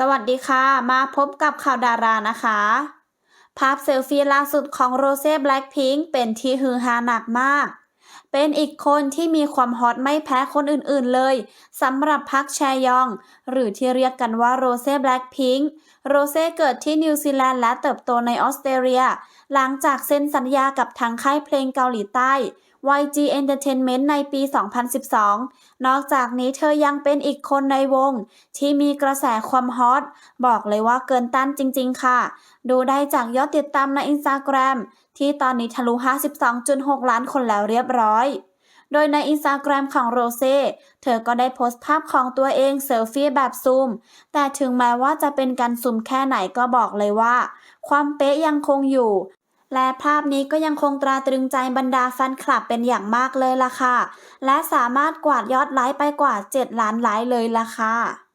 สวัสดีค่ะ มาพบกับข่าวดารานะคะ ภาพเซลฟี่ล่าสุดของโรเซ่แบล็คพิงค์เป็นที่ฮือฮาหนักมาก เป็นอีกคนที่มีความฮอตไม่แพ้คนอื่นๆเลยสำหรับพักแชยอง หรือที่เรียกกันว่าโรเซ่แบล็คพิงค์โรเซ่เกิดที่นิวซีแลนด์และเติบโตในออสเตรเลีย หลังจากเซ็นสัญญากับทางค่ายเพลงเกาหลีใต้ YG Entertainment ในปี 2012 นอกจากนี้เธอยังเป็นอีกคนในวง ที่มีกระแสความฮอต บอกเลยว่าเกินต้านจริง ๆ ค่ะ ดูได้จากยอดติดตามใน Instagram ที่ตอนนี้ทะลุ 52.6 ล้านคนแล้วเรียบร้อยโดยใน Instagram ของโรเซ่ เธอก็ได้โพสต์ภาพของตัวเองเซลฟี่แบบซูม แต่ถึงแม้ว่าจะเป็นการซูมแค่ไหนก็บอกเลยว่า ความเป๊ะยังคงอยู่ และภาพนี้ก็ยังคงตราตรึงใจบรรดาแฟนคลับเป็นอย่างมากเลยล่ะค่ะ และสามารถกวาดยอดไลค์ไปกว่า 7 ล้านไลค์เลยล่ะค่ะ